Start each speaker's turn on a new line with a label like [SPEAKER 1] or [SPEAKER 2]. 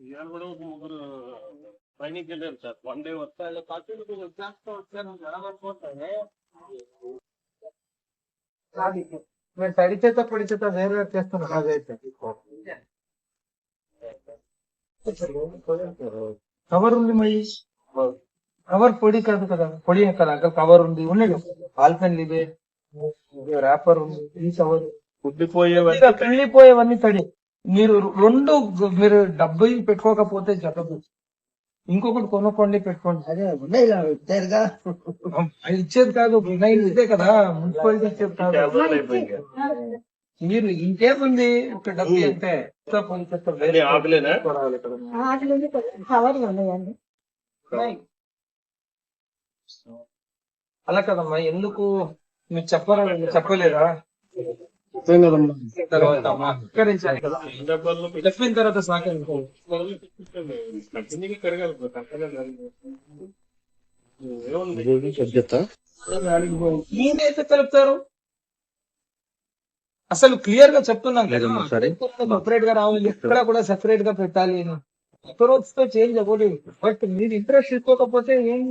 [SPEAKER 1] ఇవాళ కూడా ఒక ముగ్గురు ట్రైనింగ్ వెళ్ళారు సార్. వన్ డే వస్తారు కాకపోతే వచ్చేస్తా వచ్చారు జరగకపోతే
[SPEAKER 2] మీరు తడి చేత పొడి చేత వేరు చేస్తున్నారు అదైతే కవర్ ఉంది మహేష్. కవర్ పొడి కాదు కదా. పొడి కదా అంకల్ కవర్ ఉంది. ఉన్నాయి ఆల్పెన్ ఇవే ర్యాపర్ ఉంది. ఈ కవర్. వెళ్ళిపోయేవన్నీ తడి. మీరు రెండు మీరు డబ్బు పెట్టుకోకపోతే చెప్పదు ఇంకొకటి కొనుక్కోండి పెట్టుకోండి.
[SPEAKER 3] అదే ఉన్నాయి
[SPEAKER 2] ఇచ్చేది కాదు ఇదే కదా మున్సిపాలిటీ ఇచ్చేది కాదు. మీరు ఇంకేముంది? డబ్బు అంటే. అలా కదమ్మా ఎందుకు? మీరు చెప్పరా చెప్పలేదా? చెప్పిన తర్వాత మీరైతే కలుపుతారు అసలు క్లియర్గా చెప్తున్నాం సెపరేట్గా రావాలి. ఎక్కడ కూడా సెపరేట్గా పెట్టాలి అని అప్రోచ్తో చేంజ్ అవ్వలేదు. బట్ మీరు ఇంట్రెస్ట్ తీసుకోకపోతే ఏం